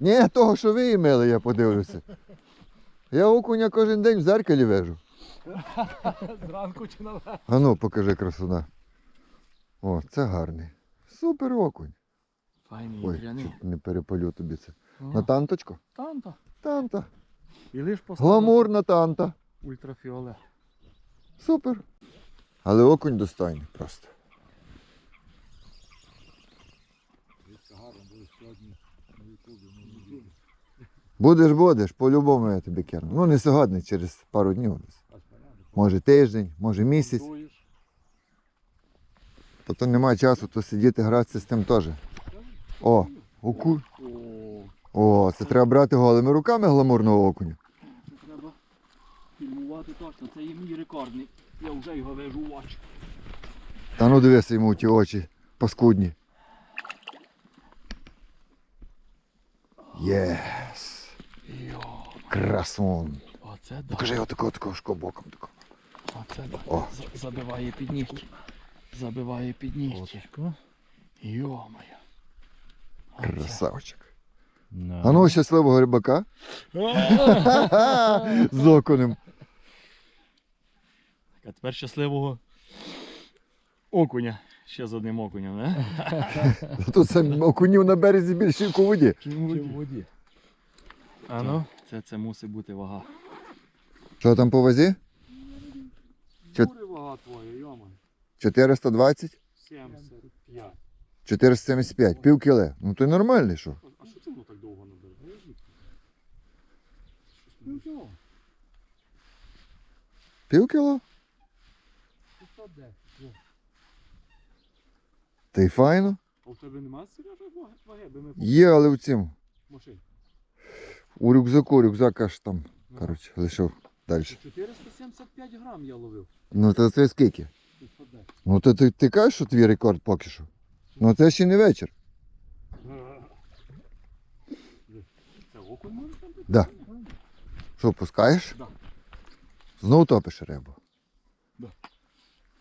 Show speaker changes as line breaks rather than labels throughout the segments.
Ні, того, що ви імели, я подивлюся. Я окуня кожен день в зеркалі вижу.
Зранку чи на вечір.
А ну, покажи красуна. О, це гарний. Супер окунь.
Файний
Ой,
вітряний.
чуть не перепалю тобі це.
Ну,
На танточку?
Там-то.
Танта.
І лиш поставив
Гламурна танта.
ультрафіолет.
Супер. Але окунь достойний просто. Будеш, будеш, по-любому я тобі керну. Ну не сьогодні, через пару днів. Може тиждень, може місяць. Тобто немає часу, то сидіти гратися з тим теж. О, оку.
О,
це треба брати голими руками гламурного окуня.
це треба фільмувати точно. Це є мій рекордний. Я вже його вижу в очі.
Та ну дивися йому ті очі паскудні. Єс.
Йо,
Красун.
оце да.
Покажи його такого такого шкобоком такого.
Оце да.
О.
Забиває під нігті. Забиває під нігті. Йо-моє.
Красавчик. А ну щасливого рибака. З окунем.
А тепер щасливого окуня. Ще з одним окунем, не?
Тут сам окунів на березі більше, як у воді.
Чим в воді. А ну, це, це мусить бути вага.
Що там по вазі? Чот-
Дури вага твоя, йомай.
420?
75.
475. Пів кіле. Ну то й нормальний, що?
А що це воно так довго набере? Ну, чого?
Пів кіло? Та й файно.
А у тебе немає Сережа ваги-
Є, але в цім.
машині.
У рюкзаку, рюкзак аж там. Коротше, лишив далі.
475 грам я ловив.
Ну то це скільки? Ну то ти, ти кажеш, що твій рекорд поки що? Ну це ще не вечір.
Це окунь може там бути?
Да. Що, пускаєш?
Да.
Знову топиш рибу.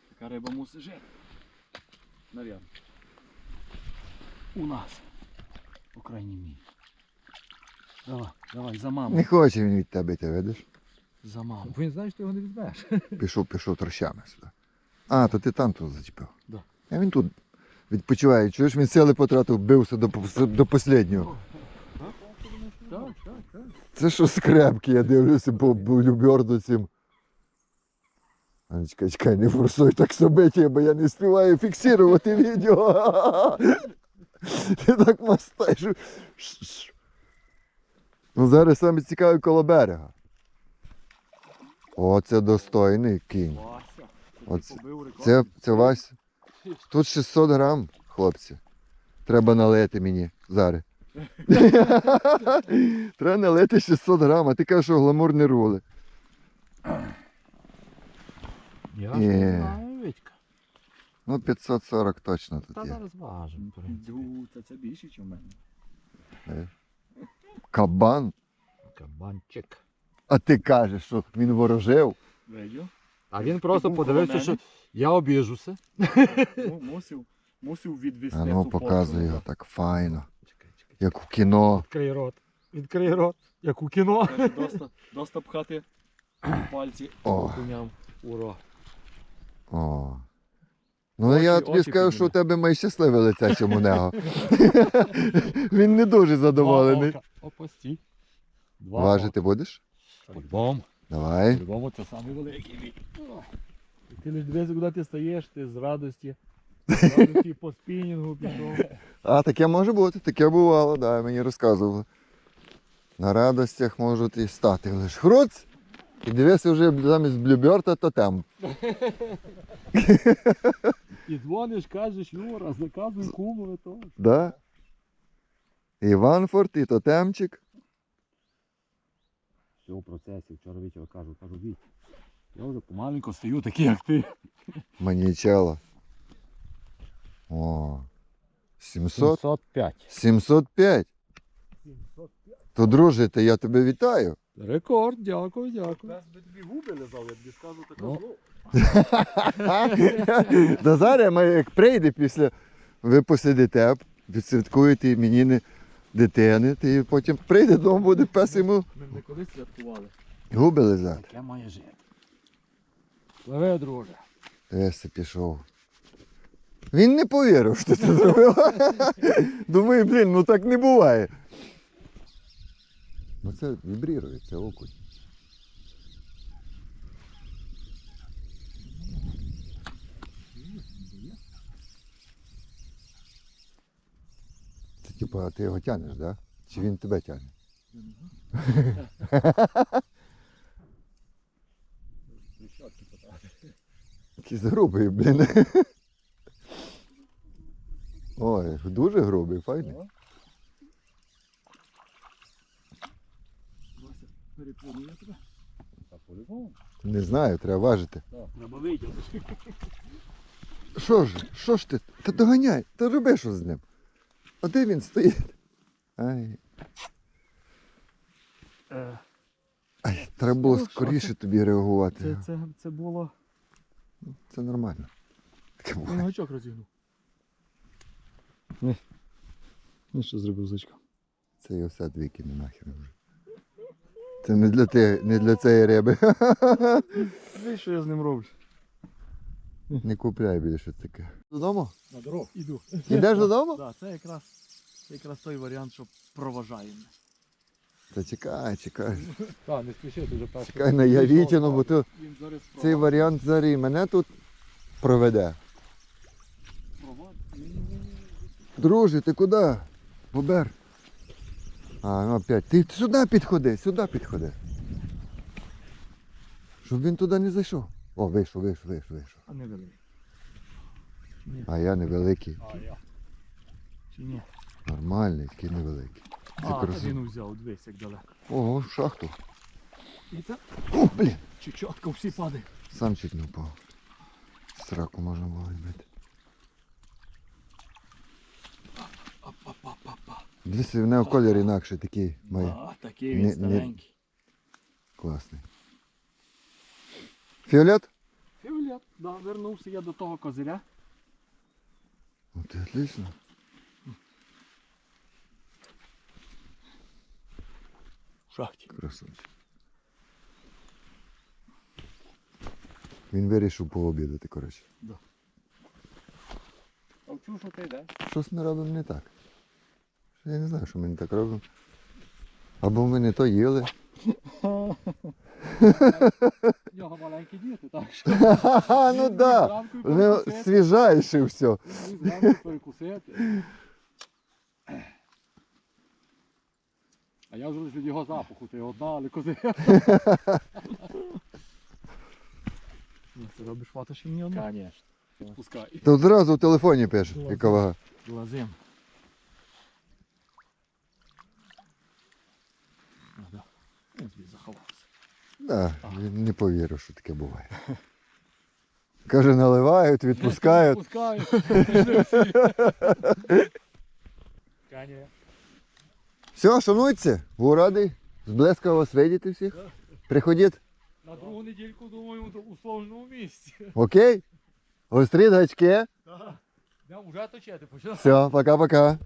Така риба мусить жити. Навірно. У нас. По крайній мірі. Давай, давай, за маму.
Не хоче він від тебе, ти видиш?
За маму.
Він знає, що ти його не візьмеш.
Пішов, пішов трощами сюди. А, то ти там тут зачепив.
Да.
А він тут відпочиває. Чуєш, він сили потратив, бився до, пос- до останнього.
Так, так, так.
Це що скрепки, я дивлюся по любьорду цим. А, чекай, чекай, не форсуй так собиття, бо я не співаю фіксувати відео. Ти так мастаєш. Ну зараз саме цікаве коло берега. О, це достойний кінь. Оце- Це, це Вася. Тут 600 грам, хлопці. Треба налити мені зараз. Треба налити 600 грам, а ти кажеш, що гламур не рули.
Я ж не знаю, Вітька.
Ну, 540 точно тут
Та
є.
зараз важимо, в принципі.
Це, це більше, ніж у мене.
Кабан.
Кабанчик.
А ти кажеш, що він ворожив.
Видів?
А він просто подивився, що я обіжуся.
Ну, мусив, мусив відвести
А ну показує його так файно.
Чекай, чекай.
Як у кіно.
Відкрий рот. Відкрий рот. Як у кіно.
Доста, доста пхати пальці
О.
окуням у.
О. Ну
Очі-
я тобі скажу, що у тебе найщасливе лице цьому него. Він не дуже задоволений.
Два
Важити будеш?
По-любому.
Давай.
По-любому це самий великий. І Ти лиш дивися, куди ти стаєш, ти з радості. З радості по спінінгу пішов.
А, таке може бути, таке бувало, да, мені розказували. На радостях можуть і стати лиш хруц. І дивися вже замість блюберта тотем.
І дзвониш, кажеш, Юра, заказуй кумове то.
Да? І Ванфорд, і тотемчик.
Все в процесі, вчора вечора кажу, кажу, Віть, я вже помаленько стою такий, як ти.
Манічело. О. 700?
705.
705. То, друже, то я тебе вітаю.
Рекорд, дякую, дякую.
Нас би тобі губи лизав, я тобі скажу таке
Ну.
зло.
Та зараз ми як прийде після, ви посидите, відсвяткуєте іменини дитини, ти потім прийде додому, буде пес йому
Ми не колись святкували.
губи лизати.
Таке має жити.
Пливе, друже.
Веся пішов. Він не повірив, що ти це зробив. Думаю, блін, ну так не буває. Ну це вібрірує, це окунь. Типа ти його тянеш, да? Чи він тебе тягне? Якийсь грубий, блін. Ой, дуже грубий, файний.
Вася переплюнує тебе.
Не знаю, треба важити.
Треба витягнути.
Що ж, що ж ти? Та доганяй, та роби що з ним. А де він стоїть? Ай,
Е,
ай, треба було
Ну, що
скоріше тобі реагувати.
Це, це, це було.
Це нормально. Таке
Він
буває.
гачок розігнув. Ну що зробив зачка?
Це і все викине нахер вже. Це не для, те, не для цієї риби.
Дивись, що я з ним роблю.
Не купляй більше таке. Додому?
На дорогу. Іду.
Ідеш додому?
Так, це якраз, якраз той варіант, що проважає.
Та чекай, чекай.
Так, не спіши, ти вже перший.
Чекай на Явітіну, бо то цей варіант зараз і мене тут проведе. Друже, ти куди? Бобер. А, ну опять. Ти сюди підходи, сюди підходи. Щоб він туди не зайшов. О, вийшов, вийшов, вийшов, вийшов.
А не великий.
А я невеликий.
А я. Чи ні?
Нормальний, такий невеликий. Це
А, та він взяв, дивись, як далеко.
Ого, в шахту.
І це
О, блін.
чечотка всі падає.
Сам чуть не впав. Сраку можна було відбити. Дивись, в нього колір інакший такий має.
А, такий він
не-
старенький.
Класний. Фіолет?
Фіолет, да, вернувся я до того козиря.
От і отлично.
В шахті.
Красавчик. Він вирішив пообідати, коротше.
А вчу, що ти йдеш?
Щось ми робимо не так. Я не знаю, що ми не так робимо. Або ми не то їли.
В нього маленькі діти, так що.
Ха-ха, ну да.
перекусити,
свіжайше все.
зранку перекусити. А я вже від його запаху, ти одна, але козиря.
Ну, Ти робиш фото ще ні одну?
Звісно. Пускай.
Одразу в телефоні пише, яка вага.
Глазим. Ну, да. Він собі заховався.
Да, він не повірив, що таке буває. Каже, наливають, відпускають.
Каня.
Все, шануйте, був радий. Зблизька вас видіти всіх. Приходіть.
На другу недільку, думаю, у сложному місці.
Окей? Гострі гачки.
Так. Я вже точити почав.
Все, пока-пока.